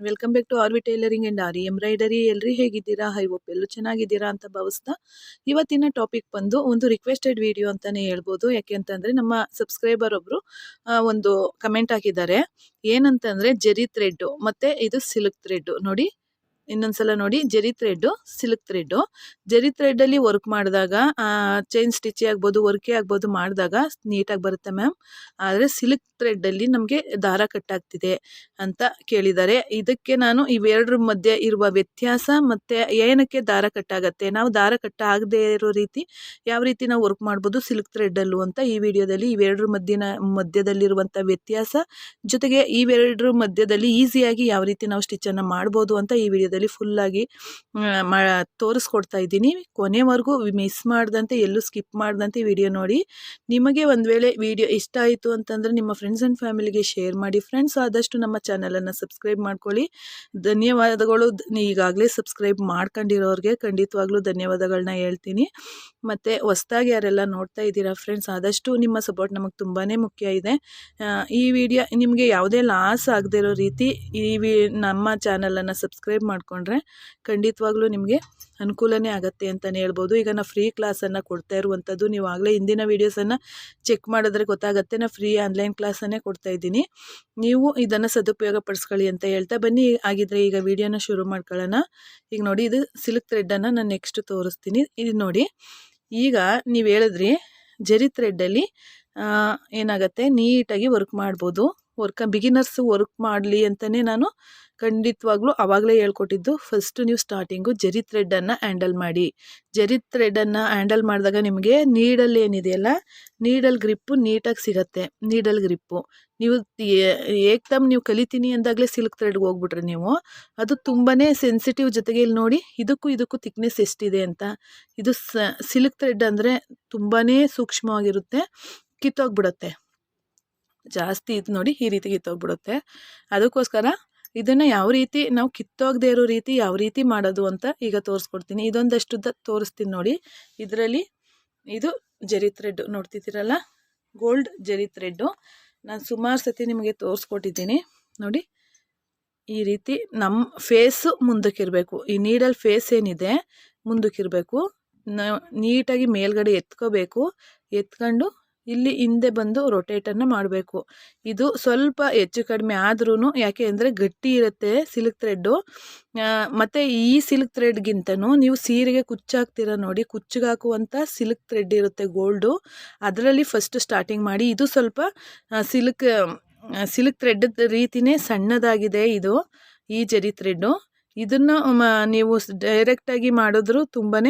Welcome back to R V tailoring and R embroidery ಎಲ್ರಿ ಹೇಗಿದ್ದೀರಾ? High hope ಎಲ್ಲೂ ಚೆನ್ನಾಗಿದ್ದೀರಾ ಅಂತ ಭಾವಿಸ್ತಾ ಇವತ್ತಿನ ಟಾಪಿಕ್ ಬಂದು ಒಂದು ರಿಕ್ವೆಸ್ಟೆಡ್ ವಿಡಿಯೋ ಅಂತಾನೆ ಹೇಳ್ಬೋದು. ಯಾಕೆ ಅಂತಂದರೆ ನಮ್ಮ ಸಬ್ಸ್ಕ್ರೈಬರ್ ಒಬ್ಬರು ಒಂದು ಕಮೆಂಟ್ ಹಾಕಿದ್ದಾರೆ. ಏನಂತಂದರೆ ಜೆರಿ ಥ್ರೆಡ್ಡು ಮತ್ತು ಇದು ಸಿಲ್ಕ್ ಥ್ರೆಡ್ಡು ನೋಡಿ, ಇನ್ನೊಂದ್ಸಲ ನೋಡಿ. Zari thread silk thread zari ಥ್ರೆಡ್ಡಲ್ಲಿ work ಮಾಡಿದಾಗ ಚೈನ್ ಸ್ಟಿಚ್ ಆಗ್ಬೋದು ವರ್ಕೇ ಆಗ್ಬೋದು ಮಾಡಿದಾಗ ನೀಟಾಗಿ ಬರುತ್ತೆ ಮ್ಯಾಮ್ ಆದರೆ ಸಿಲ್ಕ್ ಥ್ರೆಡ್ಡಲ್ಲಿ ನಮಗೆ ದಾರ ಕಟ್ಟಾಗ್ತಿದೆ ಅಂತ ಕೇಳಿದ್ದಾರೆ. ಇದಕ್ಕೆ ನಾನು ಇವೆರಡರ ಮಧ್ಯೆ ಇರುವ ವ್ಯತ್ಯಾಸ ಮತ್ತು ಏನಕ್ಕೆ ದಾರ ಕಟ್ಟಾಗತ್ತೆ? ನಾವು ದಾರ ಕಟ್ಟಾಗದೇ ಇರೋ ರೀತಿ ಯಾವ ರೀತಿ ನಾವು ವರ್ಕ್ ಮಾಡ್ಬೋದು ಸಿಲ್ಕ್ ಥ್ರೆಡ್ಡಲ್ಲೂ ಅಂತ ಈ ವಿಡಿಯೋದಲ್ಲಿ ಇವೆರಡರ ಮಧ್ಯನ, ಮಧ್ಯದಲ್ಲಿರುವಂಥ ವ್ಯತ್ಯಾಸ ಜೊತೆಗೆ ಇವೆರಡರ ಮಧ್ಯದಲ್ಲಿ ಈಸಿಯಾಗಿ ಯಾವ ರೀತಿ ನಾವು ಸ್ಟಿಚ್ಚನ್ನು ಮಾಡ್ಬೋದು ಅಂತ ಈ ವಿಡಿಯೋದಲ್ಲಿ ಫುಲ್ಲಾಗಿ ಮಾ, ತೋರಿಸ್ಕೊಡ್ತಾ ಇದ್ದೀನಿ. ಕೊನೆವರೆಗೂ ಮಿಸ್ ಮಾಡ್ದಂತೆ ಎಲ್ಲೂ ಸ್ಕಿಪ್ ಮಾಡ್ದಂತೆ ವಿಡಿಯೋ ನೋಡಿ. ನಿಮಗೆ ಒಂದು ವೇಳೆ ವಿಡಿಯೋ ಇಷ್ಟ ಆಯಿತು ಅಂತಂದರೆ ನಿಮ್ಮ ಫ್ರೆಂಡ್ಸ್ ಆ್ಯಂಡ್ ಫ್ಯಾಮಿಲಿಗೆ ಶೇರ್ ಮಾಡಿ. ಫ್ರೆಂಡ್ಸ್ ಆದಷ್ಟು ನಮ್ಮ ಚಾನಲನ್ನು ಸಬ್ಸ್ಕ್ರೈಬ್ ಮಾಡ್ಕೊಳ್ಳಿ. ಧನ್ಯವಾದಗಳು. ಈಗಾಗಲೇ ಸಬ್ಸ್ಕ್ರೈಬ್ ಮಾಡ್ಕೊಂಡಿರೋರಿಗೆ ಖಂಡಿತವಾಗ್ಲೂ ಧನ್ಯವಾದಗಳನ್ನ ಹೇಳ್ತೀನಿ. ಮತ್ತು ಹೊಸ್ದಾಗಿ ಯಾರೆಲ್ಲ ನೋಡ್ತಾ ಇದ್ದೀರಾ ಫ್ರೆಂಡ್ಸ್ ಆದಷ್ಟು ನಿಮ್ಮ ಸಪೋರ್ಟ್ ನಮಗೆ ತುಂಬಾ ಮುಖ್ಯ ಇದೆ. ಈ ವಿಡಿಯೋ ನಿಮಗೆ ಯಾವುದೇ ಲಾಸ್ ಆಗದೇ ಇರೋ ರೀತಿ ಈ ವಿ, ನಮ್ಮ ಚಾನಲನ್ನು ಸಬ್ಸ್ಕ್ರೈಬ್ ಮಾಡಿಕೊಂಡ್ರೆ ಖಂಡಿತವಾಗ್ಲೂ ನಿಮಗೆ ಅನುಕೂಲನೇ ಆಗುತ್ತೆ ಅಂತಲೇ ಹೇಳ್ಬೋದು. ಈಗ ನಾನು ಫ್ರೀ ಕ್ಲಾಸನ್ನು ಕೊಡ್ತಾ ಇರುವಂಥದ್ದು ನೀವು ಆಗಲೇ ಹಿಂದಿನ ವೀಡಿಯೋಸನ್ನು ಚೆಕ್ ಮಾಡಿದ್ರೆ ಗೊತ್ತಾಗುತ್ತೆ. ನಾನು ಫ್ರೀ ಆನ್ಲೈನ್ ಕ್ಲಾಸನ್ನೇ ಕೊಡ್ತಾ ಇದ್ದೀನಿ. ನೀವು ಇದನ್ನು ಸದುಪಯೋಗ ಪಡಿಸ್ಕೊಳ್ಳಿ ಅಂತ ಹೇಳ್ತಾ ಬನ್ನಿ. ಆಗಿದ್ರೆ ಈಗ ವಿಡಿಯೋನ ಶುರು ಮಾಡ್ಕೊಳ್ಳೋಣ. ಈಗ ನೋಡಿ, ಇದು ಸಿಲ್ಕ್ ಥ್ರೆಡ್ಡನ್ನು ನಾನು ನೆಕ್ಸ್ಟ್ ತೋರಿಸ್ತೀನಿ. ಇದು ನೋಡಿ, ಈಗ ನೀವು ಹೇಳಿದ್ರಿ, ಜರಿ ಥ್ರೆಡ್ಡಲ್ಲಿ ಏನಾಗುತ್ತೆ? ನೀಟಾಗಿ ವರ್ಕ್ ಮಾಡ್ಬೋದು. ವರ್ಕ ಬಿಗಿನರ್ಸ್ ವರ್ಕ್ ಮಾಡಲಿ ಅಂತಲೇ ನಾನು ಖಂಡಿತವಾಗ್ಲೂ ಆವಾಗಲೇ ಹೇಳ್ಕೊಟ್ಟಿದ್ದು ಫಸ್ಟ್ ನೀವು ಸ್ಟಾರ್ಟಿಂಗು ಜರಿ ಥ್ರೆಡ್ಡನ್ನು ಹ್ಯಾಂಡಲ್ ಮಾಡಿ. ಜರಿ ಥ್ರೆಡನ್ನು ಹ್ಯಾಂಡಲ್ ಮಾಡಿದಾಗ ನಿಮಗೆ ನೀಡಲ್ ಏನಿದೆಯಲ್ಲ ನೀಡಲ್ ಗ್ರಿಪ್ಪು ನೀಟಾಗಿ ಸಿಗತ್ತೆ ನೀಡಲ್ ಗ್ರಿಪ್ಪು ನೀವು ಏಕ್ದಮ್ ನೀವು ಕಲಿತೀನಿ ಅಂದಾಗಲೇ ಸಿಲ್ಕ್ ಥ್ರೆಡ್ಗೆ ಹೋಗ್ಬಿಟ್ರೆ ನೀವು, ಅದು ತುಂಬಾ ಸೆನ್ಸಿಟಿವ್ ಜೊತೆಗೆ ಇಲ್ಲಿ ನೋಡಿ ಇದಕ್ಕೂ ಇದಕ್ಕೂ ತಿಕ್ನೆಸ್ ಎಷ್ಟಿದೆ ಅಂತ. ಇದು ಸಿಲ್ಕ್ ಥ್ರೆಡ್ ಅಂದರೆ ತುಂಬಾ ಸೂಕ್ಷ್ಮವಾಗಿರುತ್ತೆ, ಕಿತ್ತೋಗ್ಬಿಡುತ್ತೆ. ಜಾಸ್ತಿ ಇದು ನೋಡಿ ಈ ರೀತಿ ಕಿತ್ತೋಗ್ಬಿಡುತ್ತೆ. ಅದಕ್ಕೋಸ್ಕರ ಇದನ್ನು ಯಾವ ರೀತಿ ನಾವು ಕಿತ್ತೋಗದೇ ಇರೋ ರೀತಿ ಯಾವ ರೀತಿ ಮಾಡೋದು ಅಂತ ಈಗ ತೋರಿಸ್ಕೊಡ್ತೀನಿ. ಇದೊಂದಷ್ಟು ತೋರಿಸ್ತೀನಿ ನೋಡಿ. ಇದರಲ್ಲಿ ಇದು ಜರಿ ಥ್ರೆಡ್ ನೋಡ್ತಿದ್ದೀರಲ್ಲ? ಗೋಲ್ಡ್ ಜರಿ ಥ್ರೆಡ್ಡು ನಾನು ಸುಮಾರು ಸತಿ ನಿಮಗೆ ತೋರಿಸ್ಕೊಟ್ಟಿದ್ದೀನಿ. ನೋಡಿ, ಈ ರೀತಿ ನಮ್ಮ ಫೇಸು ಮುಂದಕ್ಕಿರಬೇಕು. ಈ ನೀಡಲ್ ಫೇಸ್ ಏನಿದೆ ಮುಂದಕ್ಕಿರಬೇಕು. ನೀಟಾಗಿ ಮೇಲ್ಗಡೆ ಎತ್ಕೋಬೇಕು. ಎತ್ಕೊಂಡು ಇಲ್ಲಿ ಹಿಂದೆ ಬಂದು ರೊಟೇಟನ್ನು ಮಾಡಬೇಕು. ಇದು ಸ್ವಲ್ಪ ಹೆಚ್ಚು ಕಡಿಮೆ ಆದ್ರೂ ಯಾಕೆ ಅಂದರೆ ಗಟ್ಟಿ ಇರುತ್ತೆ ಸಿಲ್ಕ್ ಥ್ರೆಡ್ಡು ಮತ್ತು ಈ ಸಿಲ್ಕ್ ಥ್ರೆಡ್ಗಿಂತನೂ ನೀವು ಸೀರೆಗೆ ಕುಚ್ಚಾಕ್ತೀರ ನೋಡಿ ಕುಚ್ಚಿಗಾಕುವಂಥ ಸಿಲ್ಕ್ ಥ್ರೆಡ್ ಇರುತ್ತೆ ಗೋಲ್ಡು ಅದರಲ್ಲಿ ಫಸ್ಟ್ ಸ್ಟಾರ್ಟಿಂಗ್ ಮಾಡಿ ಇದು ಸ್ವಲ್ಪ ಸಿಲ್ಕ್ ಸಿಲ್ಕ್ ಥ್ರೆಡ್ ರೀತಿಯೇ ಸಣ್ಣದಾಗಿದೆ ಇದು, ಈ ಜರಿ ಥ್ರೆಡ್ಡು ಇದನ್ನು ನೀವು ಡೈರೆಕ್ಟಾಗಿ ಮಾಡಿದ್ರೂ ತುಂಬಾ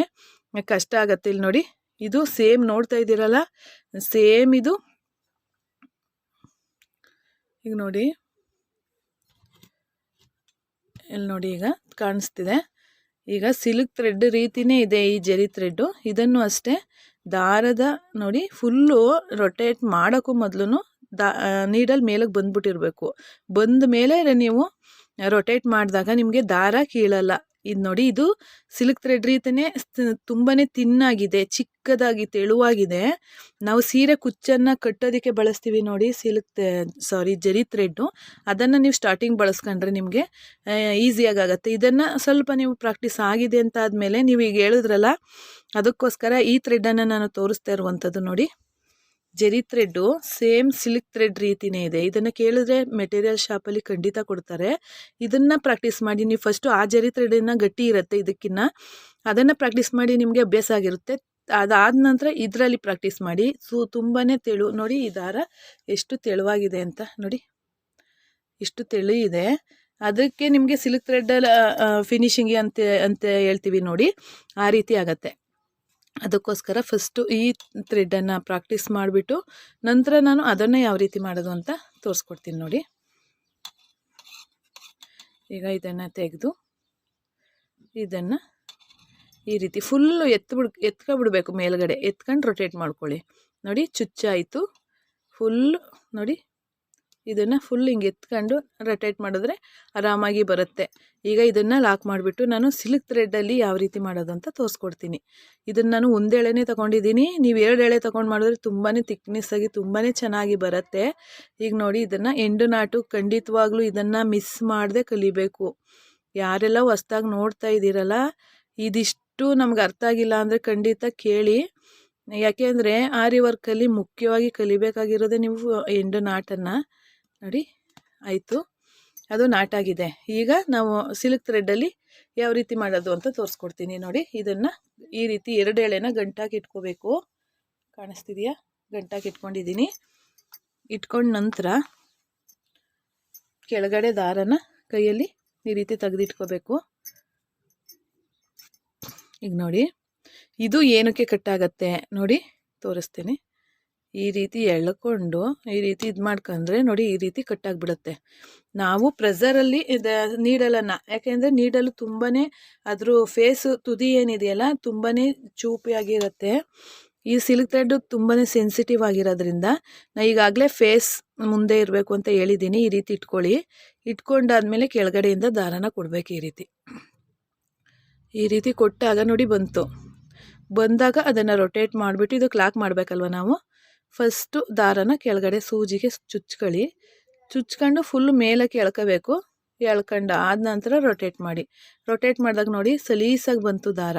ಕಷ್ಟ ಆಗತ್ತೆ ಇಲ್ಲಿ ನೋಡಿ. ಇದು ಸೇಮ್ ನೋಡ್ತಾ ಇದ್ದೀರಲ್ಲ? ಸೇಮ್ ಇದು. ಈಗ ನೋಡಿ. ಇಲ್ಲಿ ನೋಡಿ ಈಗ ಕಾಣಿಸ್ತಿದೆ. ಈಗ ಸಿಲ್ಕ್ ಥ್ರೆಡ್ ರೀತಿಯೇ ಇದೆ ಈ ಜರಿ ಥ್ರೆಡ್ಡು. ಇದನ್ನು ಅಷ್ಟೇ ದಾರದ ನೋಡಿ ಫುಲ್ಲು ರೊಟೇಟ್ ಮಾಡೋಕ್ಕೂ ಮೊದಲು ದಾ ನೀಡಲ್ಲಿ ಮೇಲಕ್ಕೆ ಬಂದ್ಬಿಟ್ಟಿರಬೇಕು. ಬಂದ ಮೇಲೆ ನೀವು ರೊಟೇಟ್ ಮಾಡಿದಾಗ ನಿಮಗೆ ದಾರ ಕೀಳಲ್ಲ. ಇದು ನೋಡಿ ಇದು ಸಿಲ್ಕ್ ಥ್ರೆಡ್ ರೀತಿಯೇ ತುಂಬಾ ತಿನ್ನಾಗಿದೆ, ಚಿಕ್ಕದಾಗಿ ತೆಳುವಾಗಿದೆ. ನಾವು ಸೀರೆ ಕುಚ್ಚನ್ನು ಕಟ್ಟೋದಕ್ಕೆ ಬಳಸ್ತೀವಿ ನೋಡಿ ಸಿಲ್ಕ್ ಸಾರಿ ಜರಿ ಥ್ರೆಡ್ಡು. ಅದನ್ನು ನೀವು ಸ್ಟಾರ್ಟಿಂಗ್ ಬಳಸ್ಕೊಂಡ್ರೆ ನಿಮಗೆ ಈಸಿಯಾಗಿ ಆಗುತ್ತೆ ಇದನ್ನು ಸ್ವಲ್ಪ ನೀವು ಪ್ರಾಕ್ಟೀಸ್ ಆಗಿದೆ ಅಂತ ಆದಮೇಲೆ ನೀವು ಈಗ ಹೇಳಿದ್ರಲ್ಲ, ಅದಕ್ಕೋಸ್ಕರ ಈ ಥ್ರೆಡ್ಡನ್ನು ನಾನು ತೋರಿಸ್ತಾ ಇರುವಂಥದ್ದು ನೋಡಿ. ಜರಿ ಥ್ರೆಡ್ಡು, ಸೇಮ್ ಸಿಲ್ಕ್ ಥ್ರೆಡ್ ರೀತಿಯೇ ಇದೆ. ಇದನ್ನು ಕೇಳಿದ್ರೆ ಮೆಟೀರಿಯಲ್ ಶಾಪಲ್ಲಿ ಖಂಡಿತ ಕೊಡ್ತಾರೆ. ಇದನ್ನು ಪ್ರಾಕ್ಟೀಸ್ ಮಾಡಿ, ನೀವು ಫಸ್ಟು ಆ ಜರಿ ಥ್ರೆಡನ್ನು ಗಟ್ಟಿ ಇರುತ್ತೆ ಇದಕ್ಕಿನ್ನ. ಅದನ್ನು ಪ್ರಾಕ್ಟೀಸ್ ಮಾಡಿ ನಿಮಗೆ ಅಭ್ಯಾಸ ಆಗಿರುತ್ತೆ. ಅದಾದ ನಂತರ ಇದರಲ್ಲಿ ಪ್ರಾಕ್ಟೀಸ್ ಮಾಡಿ. ಸು ತುಂಬಾ ತೆಳು, ನೋಡಿ ಈ ದಾರ ಎಷ್ಟು ತೆಳುವಾಗಿದೆ ಅಂತ, ನೋಡಿ. ಇಷ್ಟು ತೆಳು ಇದೆ ಅದಕ್ಕೆ ನಿಮಗೆ ಸಿಲ್ಕ್ ಥ್ರೆಡ್ಡಲ್ಲಿ ಫಿನಿಶಿಂಗ್ ಅಂತ ಅಂತ ಹೇಳ್ತೀವಿ ನೋಡಿ. ಆ ರೀತಿ ಆಗತ್ತೆ. ಅದಕ್ಕೋಸ್ಕರ ಫಸ್ಟು ಈ ಥ್ರೆಡ್ಡನ್ನು ಪ್ರಾಕ್ಟೀಸ್ ಮಾಡಿಬಿಟ್ಟು ನಂತರ ನಾನು ಅದನ್ನು ಯಾವ ರೀತಿ ಮಾಡೋದು ಅಂತ ತೋರಿಸ್ಕೊಡ್ತೀನಿ ನೋಡಿ. ಈಗ ಇದನ್ನು ತೆಗೆದು ಇದನ್ನು ಈ ರೀತಿ ಫುಲ್ಲು ಎತ್ಬಿಡ್ ಎತ್ಕೊಬಿಡ್ಬೇಕು ಮೇಲ್ಗಡೆ, ಎತ್ಕೊಂಡು ರೊಟೇಟ್ ಮಾಡ್ಕೊಳ್ಳಿ. ನೋಡಿ ಚುಚ್ಚಾಯಿತು. ಫುಲ್ ನೋಡಿ ಇದನ್ನು ಫುಲ್ ಹಿಂಗೆ ಎತ್ಕೊಂಡು ರೊಟೇಟ್ ಮಾಡಿದ್ರೆ ಆರಾಮಾಗಿ ಬರುತ್ತೆ. ಈಗ ಇದನ್ನು ಲಾಕ್ ಮಾಡಿಬಿಟ್ಟು ನಾನು ಸಿಲ್ಕ್ ಥ್ರೆಡ್ಡಲ್ಲಿ ಯಾವ ರೀತಿ ಮಾಡೋದು ಅಂತ ತೋರಿಸ್ಕೊಡ್ತೀನಿ. ಇದನ್ನು ನಾನು ಒಂದೇಳೆನೇ ತೊಗೊಂಡಿದ್ದೀನಿ. ನೀವು ಎರಡು ಎಳೆ ತೊಗೊಂಡು ಮಾಡಿದ್ರೆ ತುಂಬಾ ತಿಕ್ನೆಸ್ಸಾಗಿ ತುಂಬಾ ಚೆನ್ನಾಗಿ ಬರುತ್ತೆ. ಈಗ ನೋಡಿ ಇದನ್ನು ಎಂಡು ನಾಟು ಖಂಡಿತವಾಗ್ಲೂ ಇದನ್ನು ಮಿಸ್ ಮಾಡದೆ ಕಲಿಬೇಕು. ಯಾರೆಲ್ಲ ಹೊಸ್ದಾಗಿ ನೋಡ್ತಾ ಇದ್ದೀರಲ್ಲ, ಇದಿಷ್ಟು ನಮ್ಗೆ ಅರ್ಥ ಆಗಿಲ್ಲ ಅಂದರೆ ಖಂಡಿತ ಕೇಳಿ. ಯಾಕೆಂದರೆ ಆರಿ ವರ್ಕಲ್ಲಿ ಮುಖ್ಯವಾಗಿ ಕಲಿಬೇಕಾಗಿರೋದೇ ನೀವು ಎಂಡು ನಾಟನ್ನು. ನೋಡಿ, ಆಯಿತು. ಅದು ನಾಟಾಗಿದೆ. ಈಗ ನಾವು ಸಿಲ್ಕ್ ಥ್ರೆಡ್ಡಲ್ಲಿ ಯಾವ ರೀತಿ ಮಾಡೋದು ಅಂತ ತೋರಿಸ್ಕೊಡ್ತೀನಿ ನೋಡಿ. ಇದನ್ನು ಈ ರೀತಿ ಎರಡು ಎಳೆನ ಗಂಟಾಗಿ ಇಟ್ಕೋಬೇಕು. ಕಾಣಿಸ್ತಿದೆಯಾ? ಗಂಟಾಗಿ ಇಟ್ಕೊಂಡಿದ್ದೀನಿ. ಇಟ್ಕೊಂಡ ನಂತರ ಕೆಳಗಡೆ ದಾರನ ಕೈಯಲ್ಲಿ ಈ ರೀತಿ ತೆಗೆದಿಟ್ಕೋಬೇಕು. ಈಗ ನೋಡಿ, ಇದು ಏನಕ್ಕೆ ಕಟ್ಟಾಗತ್ತೆ ನೋಡಿ, ತೋರಿಸ್ತೀನಿ. ಈ ರೀತಿ ಎಳ್ಕೊಂಡು, ಈ ರೀತಿ ಇದು ಮಾಡ್ಕೊಂಡ್ರೆ ನೋಡಿ ಈ ರೀತಿ ಕಟ್ಟಾಗ್ಬಿಡುತ್ತೆ. ನಾವು ಪ್ರೆಸರಲ್ಲಿ ಇದು ನೀಡಲನ್ನು, ಯಾಕೆಂದರೆ ನೀಡಲು ತುಂಬಾ ಅದ್ರ ಫೇಸು ತುದಿ ಏನಿದೆಯಲ್ಲ ತುಂಬಾ ಚೂಪಿಯಾಗಿರುತ್ತೆ. ಈ ಸಿಲ್ಕ್ ಥ್ರೆಡ್ ತುಂಬಾ ಸೆನ್ಸಿಟಿವ್ ಆಗಿರೋದ್ರಿಂದ ನಾ ಈಗಾಗಲೇ ಫೇಸ್ ಮುಂದೆ ಇರಬೇಕು ಅಂತ ಹೇಳಿದ್ದೀನಿ ಈ ರೀತಿ ಇಟ್ಕೊಳ್ಳಿ. ಇಟ್ಕೊಂಡಾದ್ಮೇಲೆ ಕೆಳಗಡೆಯಿಂದ ದಾರನ ಕೊಡಬೇಕು ಈ ರೀತಿ. ಈ ರೀತಿ ಕೊಟ್ಟಾಗ ನೋಡಿ ಬಂತು. ಬಂದಾಗ ಅದನ್ನು ರೊಟೇಟ್ ಮಾಡಿಬಿಟ್ಟು ಇದು ಕ್ಲಾಕ್ ಮಾಡಬೇಕಲ್ವ ನಾವು? ಫಸ್ಟು ದಾರನ ಕೆಳಗಡೆ ಸೂಜಿಗೆ ಚುಚ್ಕೊಳ್ಳಿ ಚುಚ್ಕೊಂಡು ಫುಲ್ ಮೇಲಕ್ಕೆ ಎಳ್ಕೋಬೇಕು. ಎಳ್ಕೊಂಡು ಆದ ನಂತರ ರೊಟೇಟ್ ಮಾಡಿ. ರೊಟೇಟ್ ಮಾಡಿದಾಗ ನೋಡಿ ಸಲೀಸಾಗಿ ಬಂತು ದಾರ.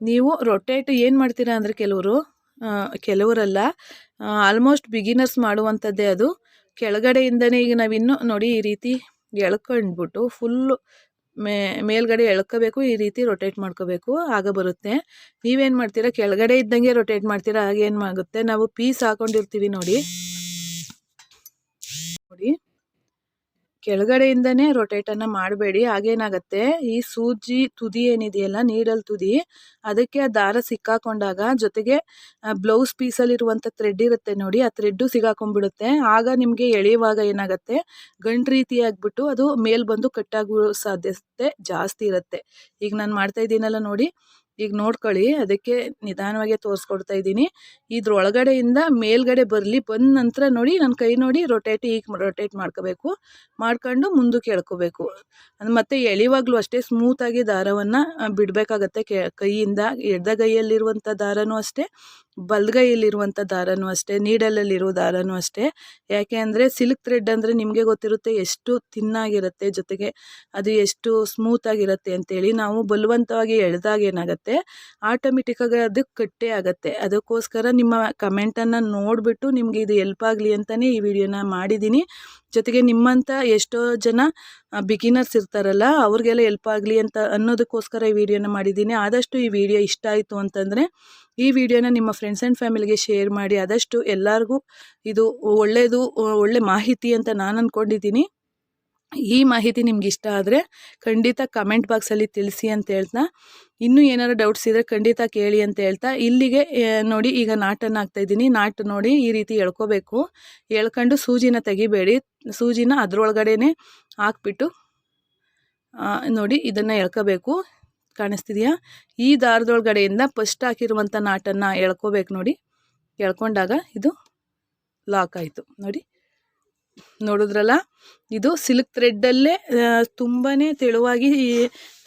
ನೀವು ರೊಟೇಟ್ ಏನು ಮಾಡ್ತೀರಾ ಅಂದರೆ ಕೆಲವರು ಕೆಲವರಲ್ಲ ಆಲ್ಮೋಸ್ಟ್ ಬಿಗಿನರ್ಸ್ ಮಾಡುವಂಥದ್ದೇ ಅದು. ಕೆಳಗಡೆಯಿಂದನೇ ಈಗ ನಾವಿನ್ನೂ ನೋಡಿ ಈ ರೀತಿ ಎಳ್ಕೊಂಡ್ಬಿಟ್ಟು ಫುಲ್ಲು ಮೇ, ಮೇಲ್ಗಡೆ ಎಳ್ಕೋಬೇಕು, ಈ ರೀತಿ ರೊಟೇಟ್ ಮಾಡ್ಕೋಬೇಕು, ಆಗ ಬರುತ್ತೆ. ನೀವೇನು ಮಾಡ್ತೀರಾ? ಕೆಳಗಡೆ ಇದ್ದಂಗೆ ರೊಟೇಟ್ ಮಾಡ್ತೀರಾ? ಆಗೇನು ಆಗುತ್ತೆ? ನಾವು ಪೀಸ್ ಹಾಕೊಂಡಿರ್ತೀವಿ ನೋಡಿ ನೋಡಿ. ಕೆಳಗಡೆಯಿಂದನೇ ರೊಟೇಟನ್ನು ಮಾಡಬೇಡಿ. ಹಾಗೇನಾಗತ್ತೆ? ಈ ಸೂಜಿ ತುದಿ ಏನಿದೆಯಲ್ಲ, ನೀಡಲ್ ತುದಿ, ಅದಕ್ಕೆ ಆ ದಾರ ಸಿಕ್ಕಾಕೊಂಡಾಗ ಜೊತೆಗೆ ಬ್ಲೌಸ್ ಪೀಸಲ್ಲಿರುವಂಥ ಥ್ರೆಡ್ ಇರುತ್ತೆ ನೋಡಿ, ಆ ಥ್ರೆಡ್ಡು ಸಿಗಾಕೊಂಡ್ಬಿಡುತ್ತೆ. ಆಗ ನಿಮಗೆ ಎಳೆಯುವಾಗ ಏನಾಗುತ್ತೆ? ಗಂಟು ರೀತಿ ಆಗಿಬಿಟ್ಟು ಅದು ಮೇಲ್ ಬಂದು ಕಟ್ಟಾಗುವ ಸಾಧ್ಯತೆ ಜಾಸ್ತಿ ಇರುತ್ತೆ. ಈಗ ನಾನು ಮಾಡ್ತಾ ಇದ್ದೀನಲ್ಲ ನೋಡಿ ಈಗ ನೋಡ್ಕೊಳ್ಳಿ, ಅದಕ್ಕೆ ನಿಧಾನವಾಗಿ ತೋರಿಸ್ಕೊಡ್ತಾ ಇದ್ದೀನಿ. ಇದ್ರೊಳಗಡೆಯಿಂದ ಮೇಲ್ಗಡೆ ಬರಲಿ, ಬಂದ ನಂತರ ನೋಡಿ ನನ್ನ ಕೈ ನೋಡಿ ರೊಟೇಟ್ ಈಗ ರೊಟೇಟ್ ಮಾಡ್ಕೋಬೇಕು. ಮಾಡ್ಕೊಂಡು ಮುಂದಕ್ಕೆ ಎಳ್ಕೋಬೇಕು. ಅದು ಮತ್ತು ಎಳಿವಾಗಲೂ ಅಷ್ಟೇ ಸ್ಮೂತಾಗಿ ದಾರವನ್ನು ಬಿಡಬೇಕಾಗತ್ತೆ. ಕೈಯಿಂದ ಎಡಗೈಯಲ್ಲಿರುವಂಥ ದಾರನೂ ಅಷ್ಟೇ. ಬಲಗೈಯಲ್ಲಿರುವಂಥ ದಾರನೂ ಅಷ್ಟೇ ನೀಡಲಲ್ಲಿರೋ ದಾರನೂ ಅಷ್ಟೇ. ಯಾಕೆ ಅಂದರೆ ಸಿಲ್ಕ್ ಥ್ರೆಡ್ ಅಂದರೆ ನಿಮಗೆ ಗೊತ್ತಿರುತ್ತೆ ಎಷ್ಟು ತಿನ್ನಾಗಿರುತ್ತೆ ಜೊತೆಗೆ ಅದು ಎಷ್ಟು ಸ್ಮೂತಾಗಿರುತ್ತೆ ಅಂತೇಳಿ ನಾವು ಬಲವಂತವಾಗಿ ಎಳೆದಾಗ ಏನಾಗುತ್ತೆ ಆಟೋಮೆಟಿಕ್ಕಾಗಿ ಅದು ಕಟ್ಟೆ ಆಗುತ್ತೆ. ಅದಕ್ಕೋಸ್ಕರ ನಿಮ್ಮ ಕಮೆಂಟನ್ನು ನೋಡಿಬಿಟ್ಟು ನಿಮಗೆ ಇದು ಎಲ್ಪ್ ಆಗಲಿ ಅಂತಲೇ ಈ ವಿಡಿಯೋನ ಮಾಡಿದ್ದೀನಿ. ಜೊತೆಗೆ ನಿಮ್ಮಂಥ ಎಷ್ಟೋ ಜನ ಬಿಗಿನರ್ಸ್ ಇರ್ತಾರಲ್ಲ, ಅವ್ರಿಗೆಲ್ಲ ಎಲ್ಪ್ ಆಗಲಿ ಅಂತ ಅನ್ನೋದಕ್ಕೋಸ್ಕರ ಈ ವಿಡಿಯೋನ ಮಾಡಿದ್ದೀನಿ. ಆದಷ್ಟು ಈ ವಿಡಿಯೋ ಇಷ್ಟ ಆಯಿತು ಅಂತಂದರೆ, ಈ ವಿಡಿಯೋನ ನಿಮ್ಮ ಫ್ರೆಂಡ್ಸ್ ಆ್ಯಂಡ್ ಫ್ಯಾಮಿಲಿಗೆ ಶೇರ್ ಮಾಡಿ, ಆದಷ್ಟು ಎಲ್ಲರಿಗೂ ಇದು ಒಳ್ಳೆಯದು ಒಳ್ಳೆ ಮಾಹಿತಿ ಅಂತ ನಾನು ಅಂದ್ಕೊಂಡಿದ್ದೀನಿ ಈ ಮಾಹಿತಿ ನಿಮ್ಗೆ ಇಷ್ಟ ಆದರೆ ಖಂಡಿತ ಕಮೆಂಟ್ ಬಾಕ್ಸಲ್ಲಿ ತಿಳಿಸಿ ಅಂತ ಹೇಳ್ತಾ. ಇನ್ನೂ ಏನಾರು ಡೌಟ್ಸ್ ಇದ್ದರೆ ಖಂಡಿತ ಕೇಳಿ ಅಂತ ಹೇಳ್ತಾ, ಇಲ್ಲಿಗೆ ನೋಡಿ ಈಗ ನಾಟನ್ನು ಹಾಕ್ತಾಯಿದ್ದೀನಿ ನಾಟು ನೋಡಿ ಈ ರೀತಿ ಎಳ್ಕೋಬೇಕು. ಎಳ್ಕೊಂಡು ಸೂಜಿನ ತೆಗಿಬೇಡಿ. ಸೂಜಿನ ಅದರೊಳಗಡೆನೆ ಹಾಕ್ಬಿಟ್ಟು ನೋಡಿ ಇದನ್ನು ಎಳ್ಕೋಬೇಕು. ಕಾಣಿಸ್ತಿದೆಯಾ? ಈ ದಾರದೊಳಗಡೆಯಿಂದ ಫಸ್ಟ್ ಹಾಕಿರುವಂಥ ನಾಟನ್ನು ಎಳ್ಕೋಬೇಕು ನೋಡಿ. ಎಳ್ಕೊಂಡಾಗ ಇದು ಲಾಕ್ ಆಯಿತು. ನೋಡಿ, ನೋಡಿದ್ರಲ್ಲ? ಇದು ಸಿಲ್ಕ್ ಥ್ರೆಡ್ಡಲ್ಲೇ ತುಂಬಾ ತೆಳುವಾಗಿ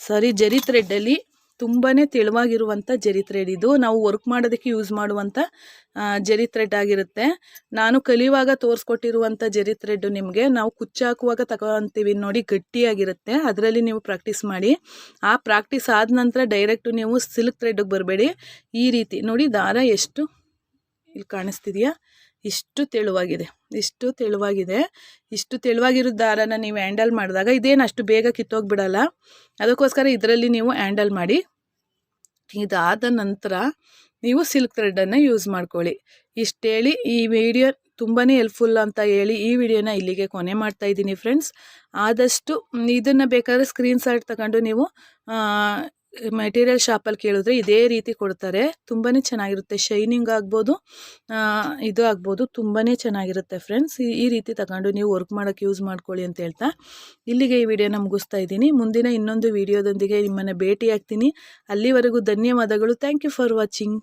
ಸಾರಿ ಜರಿ ಥ್ರೆಡ್ಡಲ್ಲಿ ತುಂಬಾ ತೆಳುವಾಗಿರುವಂಥ ಜರಿ ಥ್ರೆಡ್ ಇದು ನಾವು ವರ್ಕ್ ಮಾಡೋದಕ್ಕೆ ಯೂಸ್ ಮಾಡುವಂಥ ಜರಿ ಥ್ರೆಡ್ ಆಗಿರುತ್ತೆ. ನಾನು ಕಲಿಯುವಾಗ ತೋರಿಸ್ಕೊಟ್ಟಿರುವಂಥ ಜರಿ ಥ್ರೆಡ್ ನಿಮಗೆ ನಾವು ಕುಚ್ಚು ಹಾಕುವಾಗ ತಗೊತೀವಿ ನೋಡಿ ಗಟ್ಟಿಯಾಗಿರುತ್ತೆ. ಅದರಲ್ಲಿ ನೀವು ಪ್ರಾಕ್ಟೀಸ್ ಮಾಡಿ. ಆ ಪ್ರಾಕ್ಟೀಸ್ ಆದ ನಂತರ ಡೈರೆಕ್ಟು ನೀವು ಸಿಲ್ಕ್ ಥ್ರೆಡ್ಗೆ ಬರಬೇಡಿ. ಈ ರೀತಿ ನೋಡಿ ದಾರ ಎಷ್ಟು ಇಲ್ಲಿ ಕಾಣಿಸ್ತಿದೆಯಾ? ಇಷ್ಟು ತೆಳುವಾಗಿದೆ ಇಷ್ಟು ತೆಳುವಾಗಿದೆ, ಇಷ್ಟು ತೆಳುವಾಗಿರೋ ದಾರನ ನೀವು ಹ್ಯಾಂಡಲ್ ಮಾಡಿದಾಗ ಇದೇನು ಅಷ್ಟು ಬೇಗ ಕಿತ್ತೋಗ್ಬಿಡಲ್ಲ ಅದಕ್ಕೋಸ್ಕರ ಇದರಲ್ಲಿ ನೀವು ಹ್ಯಾಂಡಲ್ ಮಾಡಿ, ಇದಾದ ನಂತರ ನೀವು ಸಿಲ್ಕ್ ಥ್ರೆಡನ್ನು ಯೂಸ್ ಮಾಡ್ಕೊಳ್ಳಿ. ಇಷ್ಟು ಹೇಳಿ ಈ ವಿಡಿಯೋ ತುಂಬಾ ಹೆಲ್ಪ್ಫುಲ್ ಅಂತ ಹೇಳಿ ಈ ವಿಡಿಯೋನ ಇಲ್ಲಿಗೆ ಕೊನೆ ಮಾಡ್ತಾ ಇದ್ದೀನಿ ಫ್ರೆಂಡ್ಸ್. ಆದಷ್ಟು ಇದನ್ನು ಬೇಕಾದ್ರೆ ಸ್ಕ್ರೀನ್ ಶಾಟ್ ತಗೊಂಡು ನೀವು ಮೆಟೀರಿಯಲ್ ಶಾಪಲ್ಲಿ ಕೇಳಿದ್ರೆ ಇದೇ ರೀತಿ ಕೊಡ್ತಾರೆ. ತುಂಬಾ ಚೆನ್ನಾಗಿರುತ್ತೆ. ಶೈನಿಂಗ್ ಆಗ್ಬೋದು ಇದು ಆಗ್ಬೋದು ತುಂಬಾ ಚೆನ್ನಾಗಿರುತ್ತೆ ಫ್ರೆಂಡ್ಸ್ ಈ ರೀತಿ ತಗೊಂಡು ನೀವು ವರ್ಕ್ ಮಾಡೋಕ್ಕೆ ಯೂಸ್ ಮಾಡ್ಕೊಳ್ಳಿ ಅಂತ ಹೇಳ್ತಾ ಇಲ್ಲಿಗೆ ಈ ವಿಡಿಯೋನ ಮುಗಿಸ್ತಾ ಇದ್ದೀನಿ. ಮುಂದಿನ ಇನ್ನೊಂದು ವಿಡಿಯೋದೊಂದಿಗೆ ನಿಮ್ಮನ್ನು ಭೇಟಿ ಆಗ್ತೀನಿ ಅಲ್ಲಿವರೆಗೂ ಧನ್ಯವಾದಗಳು. Thank you for watching